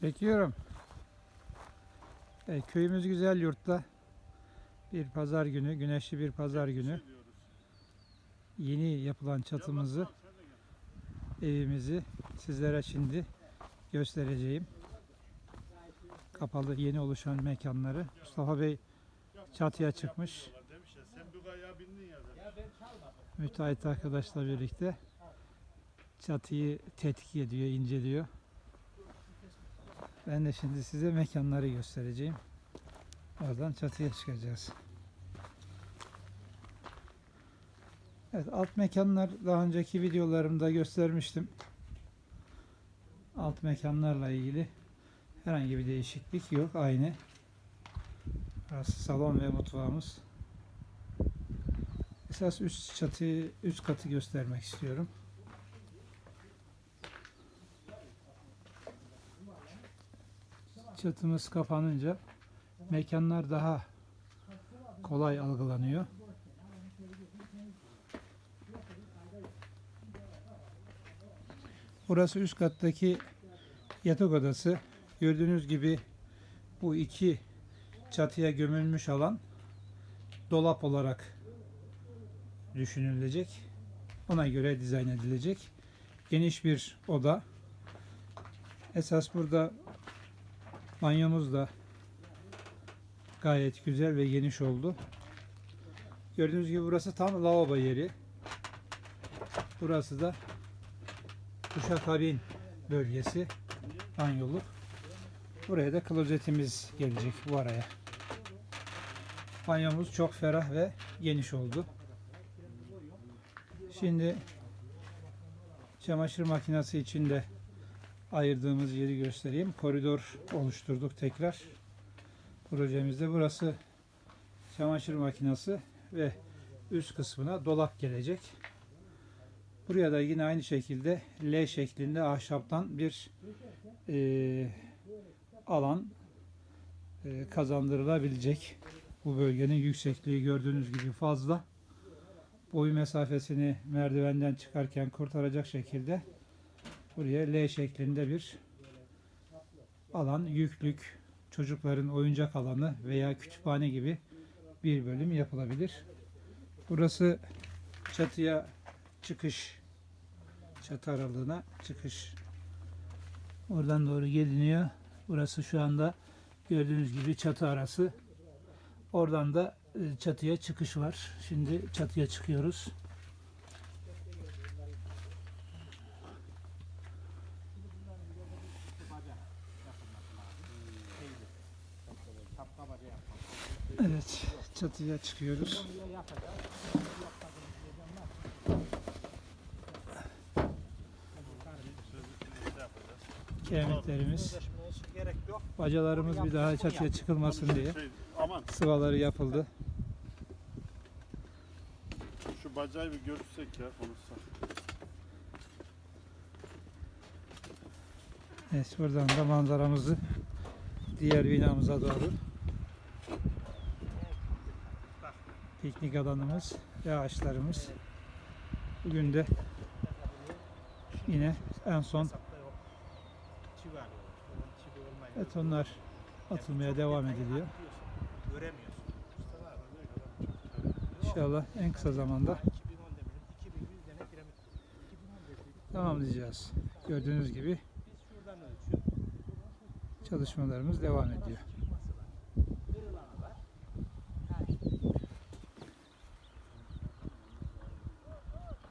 Çekiyorum. Evet, köyümüz güzel yurtta. Bir pazar günü, güneşli bir pazar günü. Yeni yapılan çatımızı, evimizi sizlere şimdi göstereceğim. Kapalı yeni oluşan mekanları. Mustafa Bey çatıya çıkmış. Müteahhit arkadaşla birlikte çatıyı tetkik ediyor, inceliyor. Ben de şimdi size mekanları göstereceğim. Oradan çatıya çıkacağız. Evet, alt mekanlar daha önceki videolarımda göstermiştim. Alt mekanlarla ilgili herhangi bir değişiklik yok. Aynı. Burası salon ve mutfağımız. Esas üst çatıyı, üst katı göstermek istiyorum. Çatımız kapanınca mekanlar daha kolay algılanıyor. Burası üst kattaki yatak odası. Gördüğünüz gibi bu iki çatıya gömülmüş alan dolap olarak düşünülecek. Ona göre dizayn edilecek. Geniş bir oda. Esas burada banyomuz da gayet güzel ve geniş oldu. Gördüğünüz gibi burası tam lavabo yeri. Burası da duşakabin bölgesi. Banyoluk. Buraya da klozetimiz gelecek bu araya. Banyomuz çok ferah ve geniş oldu. Şimdi çamaşır makinesi için de ayırdığımız yeri göstereyim. Koridor oluşturduk tekrar. Projemizde burası çamaşır makinesi ve üst kısmına dolap gelecek. Buraya da yine aynı şekilde L şeklinde ahşaptan bir eee, alan eee, kazandırılabilecek. Bu bölgenin yüksekliği gördüğünüz gibi fazla boy mesafesini merdivenden çıkarken kurtaracak şekilde buraya L şeklinde bir alan, yüklük, çocukların oyuncak alanı veya kütüphane gibi bir bölüm yapılabilir. Burası çatıya çıkış, çatı aralığına çıkış. Oradan doğru geliniyor. Burası şu anda gördüğünüz gibi çatı arası. Oradan da e, çatıya çıkış var. Şimdi çatıya çıkıyoruz. Evet, çatıya çıkıyoruz. Kemiklerimiz, bacalarımız bir daha çatıya çıkılmasın diye sıvaları yapıldı. şu bacağı bir görürsek ya konuşsak. Evet, buradan da manzaramızı diğer binamıza doğru piknik alanımız ve ağaçlarımız. Bugün de yine en son Hesapta yok. Çivi alıyorlar. Oradan çivi olmayınca evet onlar atılmaya devam ediliyor. İnşallah en kısa zamanda 2010 demedim. 2100 tane piramit. 2015 dedik. tamamlayacağız. Gördüğünüz gibi çalışmalarımız devam ediyor.